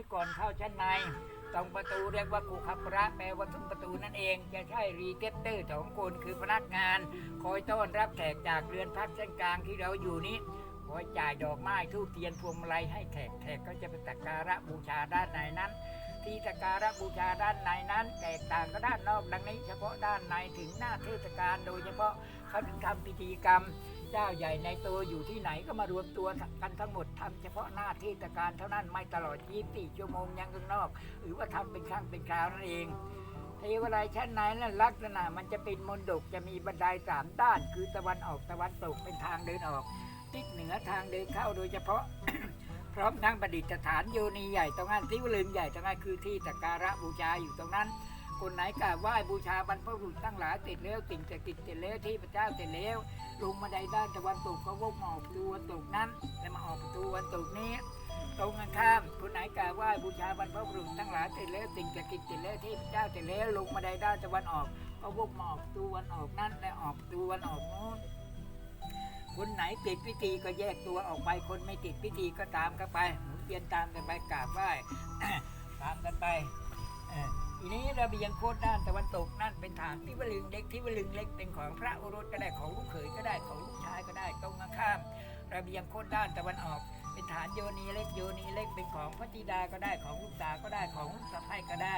นี้ก่อนเข้าชั้นในตรงประตูเรียกว่ากูขับพระแปลว่าทุ่งประตูนั่นเอง จะใช่รีเกตเตอร์สองคนคือพนักงาน คอยต้อนรับแขกจากเรือนพักชั้นกลางที่เราอยู่นี้คอยจ่ายดอกไม้ทูบเทียนพวงมาลัยให้แขกแขกก็จะไปตักการะบูชาด้านในนั้น ที่สัการะบูชาด้านในนั้น แตกต่างกับด้านนอกดังนี้ เฉพาะด้านในถึงหน้าเทศกาลโดยเฉพาะเขาถึงทำพิธีกรรม เจ้าใหญ่ในตัวอยู่ที่ไหนก็มารวมตัวกันทั้งหมดทำเฉพาะหน้าเทศกาลเท่านั้นไม่ตลอด 24 ชั่วโมงยังข้างนอก หรือว่าทำเป็นครั้งเป็นคราวนั่นเองเทวไลยชั้นในนั้นลักษณะมันจะเป็นมนดกจะมีบันไดสามด้าน คือตะวันออกตะวันตกเป็นทางเดินออกทิศเหนือทางเดินเข้าโดยเฉพาะ พร้อมทั้งประดิษฐานโยนีใหญ่ตรงนั้นที่วลึงใหญ่ตรงนั้นคือที่สักการะบูชาอยู่ตรงนั้น คนไหนกราบไหว้บูชาบรรพบุรุษตั้งหลายเสร็จแล้วสิ่งศักดิ์สิทธิ์เสร็จแล้วที่พระเจ้าเสร็จแล้วลงมาใดด้านตะวันตกก็วกหมอกประตูวันตกนั้นแล้วมาออกประตูวันตกนี้ ตรงกันข้ามคนไหนกราบไหว้บูชาบรรพบุรุษทั้งหลายเสร็จแล้วสิ่งศักดิ์สิทธิ์เสร็จแล้วที่พระเจ้าเสร็จแล้วลงมาใดด้านตะวันออกก็วกหมอกประตูวันออกนั้นและออกประตูวันออกโน้น คนไหนติดพิธีก็แยกตัวออกไป คนไม่ติดพิธีก็ตามกันไปหมุนเวียนตามกันไปกราบไหว้ตามกันไปอีนี้ระเบียงโคตรด้านตะวันตกนั่นเป็นฐานที่วลึงเล็กที่วลึงเล็กเป็นของพระโอรสก็ได้ของลูกเขยก็ได้ของลูกชายก็ได้ตรงกันข้าม ระเบียงโคตรด้านตะวันออก เป็นฐานโยนีเล็กโยนีเล็กเป็นของพระธิดาก็ได้ของลูกสาวก็ได้ของลูกสะใภ้ก็ได้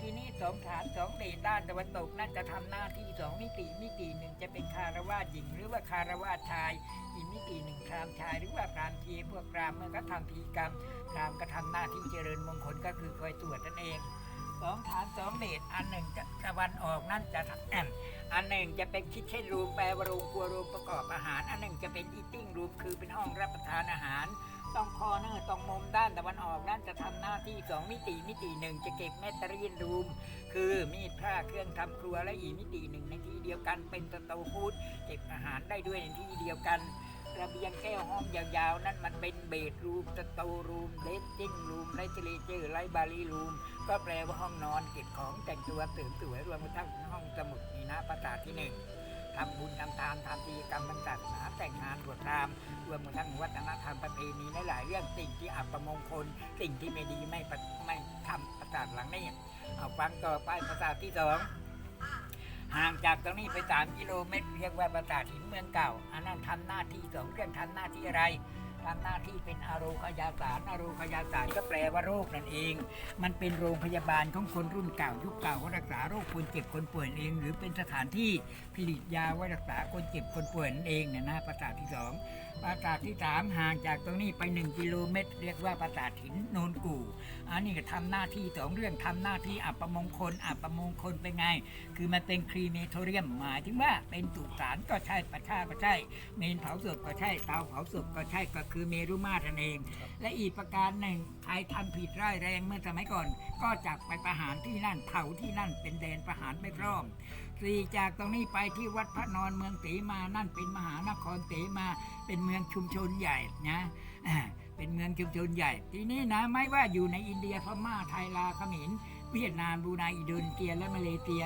ทีนี้สองฐานสองเดชด้านตะวันตกนั่นจะทำหน้าที่สองมิติมิติหนึ่งจะเป็นคารวาสหญิง หรือว่าคารวาสชาย อีกมิติหนึ่งพรามชาย หรือว่าพรามทีพวกพรามเมื่อเขาทำพิธีกรรมพรามก็ทำหน้าที่เจริญมงคลก็คือคอยตรวจนั่นเองสองฐานสองเดชอันหนึ่งจะตะวันออกนั่นจะทำอันหนึ่งจะเป็นคิดเช่นรูมแปลว่าโรงครัวรูมประกอบอาหาร อันหนึ่งจะเป็นอีติ้งรูมคือเป็นห้องรับประทานอาหาร ต้องคอเนอร์ต้องมุมด้านตะวันออกนั่นจะทำหน้าที่สองมิติมิติหนึ่งจะเก็บเมตารีนรูม คือมีดผ้าเครื่องทำครัวและอีมิติหนึ่งในที่เดียวกันเป็นสโตฟูดเก็บอาหารได้ด้วยในที่เดียวกันระเบียงแก้วห้องยาวๆ นั่นมันเป็นเบดรูมสโตรูมเลสจิ้งรูมไลท์เลเจอร์ไลท์บารีรูม ก็แปลว่าห้องนอนเก็บของแต่งตัวตื่นสวยรวมกระทั่งห้องสมุดนี่นะภาษาที่หนึ่ง ทำบุญทำทานทำกิจกรรมทางศาสนาแต่งงานบวชพราหมณ์รวมทั้งวัฒนธรรมประเพณีหลายๆเรื่องสิ่งที่อัปมงคล สิ่งที่ไม่ดีไม่ไม่ทำประสาทหลังนี้เอาฟังต่อไปประสาทที่สองห่างจากตรงนี้ไปสามกิโลเมตรเรียกว่าประสาทหินเมืองเก่า อันนั้นทำหน้าที่สองเรื่องทำหน้าที่อะไร ทำหน้าที่เป็นอาโรคยาสารอาโรคยาสารก็แปลว่าโรคนั่นเอง มันเป็นโรงพยาบาลของคนรุ่นเก่ายุคเก่าเขารักษาโรคคนเจ็บคนป่วยเอง หรือเป็นสถานที่ผลิตยาไว้รักษาคนเจ็บคนป่วยนั่นเองเนี่ยนะประสาทที่สอง ปราสาทที่สามห่างจากตรงนี้ไป 1 กิโลเมตร เรียกว่าปราสาทหินโนนกู่อันนี้ก็ทำหน้าที่สองเรื่องทำหน้าที่อัปมงคลอัปมงคลเป็นไง คือมันเป็นครีเมโทเรียมหมายถึงว่าเป็นสุสานก็ใช่ประชาก็ใช่ เมนเผาศพก็ใช่เตาเผาศพก็ใช่ก็คือเมรุมาตรนั่นเอง และอีกประการหนึ่งใครทำผิดร้ายแรงเมื่อสมัยก่อน ก็จับไปประหารที่นั่นเผาที่นั่นเป็นแดนประหารไม่พร้อม สี่จากตรงนี้ไปที่วัดพระนอนเมืองเสมานั่นเป็นมหานครเสมาเป็นเมืองชุมชนใหญ่นะเป็นเมืองชุมชนใหญ่ ทีนี้นะไม่ว่าอยู่ในอินเดียพม่าไทยลาวเขมรเวียดนามบูไนอินโดนีเซียและมาเลเซีย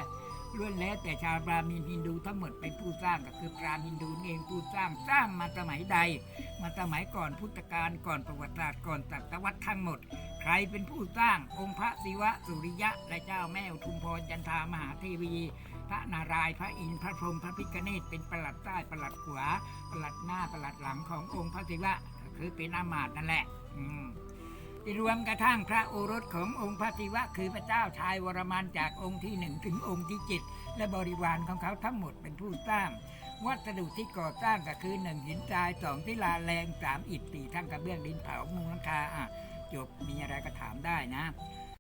ล้วนแล้วแต่ชาวบราหมินฮินดูทั้งหมดเป็นผู้สร้างก็คือพราหมณ์ฮินดูเองผู้สร้างสร้างมาสมัยใด มาสมัยก่อนพุทธกาลก่อนประวัติศาสตร์ก่อนศตวรรษทั้งหมด ใครเป็นผู้สร้างองค์พระศิวะสุริยะ และเจ้าแม่อุทุมพรจันทามหาเทวี พระนารายณ์พระอินทร์พระพรหมพระพิฆเนศเป็นประหลัดใต้ประหลัดขวาประหลัดหน้าประหลัดหลังขององค์พระศิวะคือเป็นอามาตย์นั่นแหละอืมที่รวมกระทั่งพระโอรสขององค์พระศิวะคือพระเจ้าชายวรมันจากองค์ที่หนึ่งถึงองค์ที่เจ็ดและบริวารของเขาทั้งหมดเป็นผู้สร้าง วัสดุที่ก่อสร้างก็คือหนึ่งหินทรายสองที่ลาแรงสามอิฐสี่ทั้งกระเบื้องดินเผามุงหลังคาอะจบมีอะไรก็ถามได้นะ